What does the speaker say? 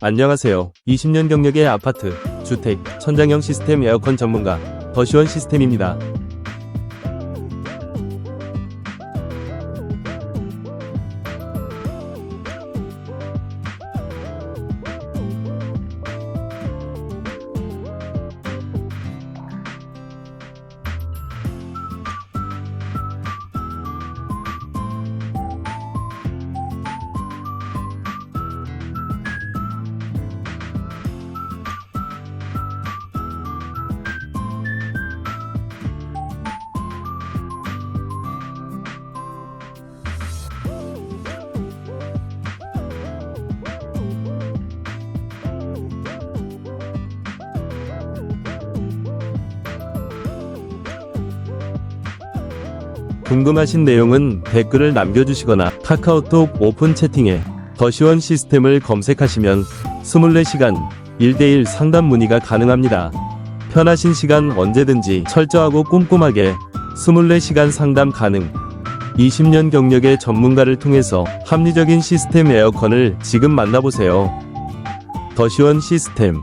안녕하세요. 20년 경력의 아파트, 주택, 천장형 시스템 에어컨 전문가 더시원 시스템입니다. 궁금하신 내용은 댓글을 남겨주시거나 카카오톡 오픈 채팅에 더시원 시스템을 검색하시면 24시간 1대1 상담 문의가 가능합니다. 편하신 시간 언제든지 철저하고 꼼꼼하게 24시간 상담 가능. 20년 경력의 전문가를 통해서 합리적인 시스템 에어컨을 지금 만나보세요. 더시원 시스템